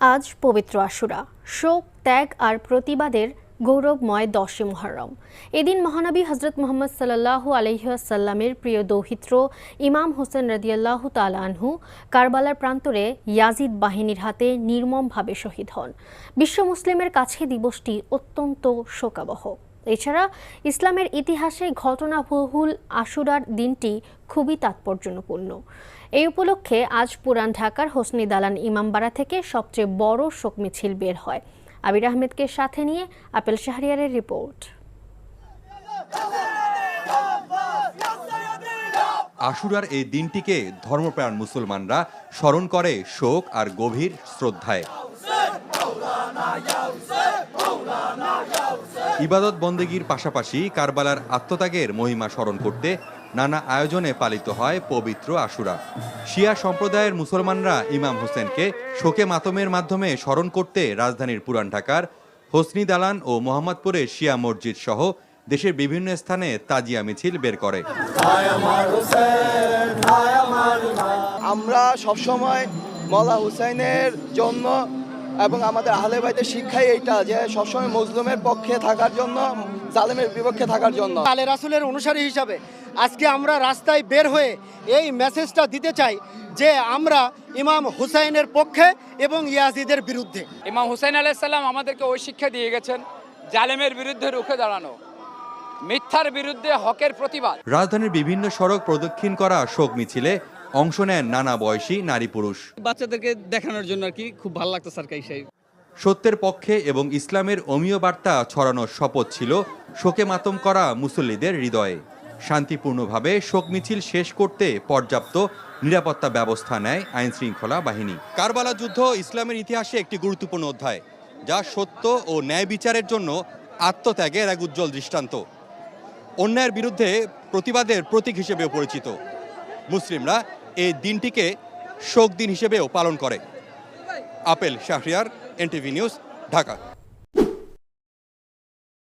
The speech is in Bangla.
আজ পবিত্র আশুরা। শোক, ত্যাগ আর প্রতিবাদের গৌরবময় দশে মুহররম। এদিন মহানবী হজরত মোহাম্মদ সাল্লাহ আলহিহাসাল্লামের প্রিয় দৌহিত্র ইমাম হোসেন রদিয়াল্লাহ তালানহু কারবালার প্রান্তরে ইয়াজিদ বাহিনীর হাতে নির্মমভাবে শহীদ হন। বিশ্ব মুসলিমের কাছে দিবসটি অত্যন্ত শোকাবহ। এছাড়া ইসলামের ইতিহাসে ঘটনাবহুল আশুরার দিনটি খুবই তাৎপর্যপূর্ণ। এই উপলক্ষে আজ পুরান ঢাকার হোসনি দালান ইমামবাড়া থেকে সবচেয়ে বড় শোক মিছিল বের হয়। আবির আহমেদকে সাথে নিয়ে আপেল শাহরিয়ারের রিপোর্ট। আশুরার এই দিনটিকে ধর্মপ্রাণ মুসলমানরা স্মরণ করে শোক আর গভীর শ্রদ্ধায়। ইবাদত বন্দেগীর পাশাপাশি কারবালার আত্মত্যাগের মহিমা স্মরণ করতে নানা আয়োজনে পালিত হয় পবিত্র আশুরা। শিয়া সম্প্রদায়ের মুসলমানরা ইমাম হোসেনকে শোকে মাতমের মাধ্যমে স্মরণ করতে রাজধানীর পুরান ঢাকার হোসনি দালান ও মোহাম্মদপুরের শিয়া মসজিদ সহ দেশের বিভিন্ন স্থানে তাজিয়া মিছিল বের করে। আমরা সবসময় মলা হুসাইনের জন্য এবং আমাদের আহলে বাইতের শিক্ষাই এইটা যে সবসময় মজলুমের পক্ষে থাকার জন্য জালেমের বিপক্ষে থাকার জন্য। আলে রাসুলের অনুসারী হিসাবে আজকে আমরা রাস্তায় বের হয়ে এই মেসেজটা দিতে চাই যে আমরা ইমাম হুসাইনের পক্ষে এবং ইয়াজিদের বিরুদ্ধে। ইমাম হুসাইন আলাইসাল্লাম আমাদেরকে ওই শিক্ষা দিয়ে গেছেন জালেমের বিরুদ্ধে রুখে দাঁড়ানো মিথ্যার বিরুদ্ধে হকের প্রতিবাদ। রাজধানীর বিভিন্ন সড়ক প্রদক্ষিণ করা শোক মিছিলে অংশ নেন নানা বয়সী নারী পুরুষ। বাচ্চাদেরকে দেখানোর জন্য আর কি খুব ভালো লাগতো স্যার কাইসাই। সত্যের পক্ষে এবং ইসলামের অমীয় বার্তা ছড়ানোর শপথ ছিল শোকে মাতম করা মুসল্লিদের হৃদয়ে। শান্তিপূর্ণভাবে শোক মিছিল শেষ করতে পর্যাপ্ত নিরাপত্তা ব্যবস্থা নেয় আইন শৃঙ্খলা বাহিনী। কারবালা যুদ্ধ ইসলামের ইতিহাসে একটি গুরুত্বপূর্ণ অধ্যায় যা সত্য ও ন্যায় বিচারের জন্য আত্মত্যাগের এক উজ্জ্বল দৃষ্টান্ত। অন্যায়ের বিরুদ্ধে প্রতিবাদের প্রতীক হিসেবেও পরিচিত। মুসলিমরা এই দিনটিকে শোক দিন হিসেবেও পালন করে। Apel Shahriar NTV news Dhaka.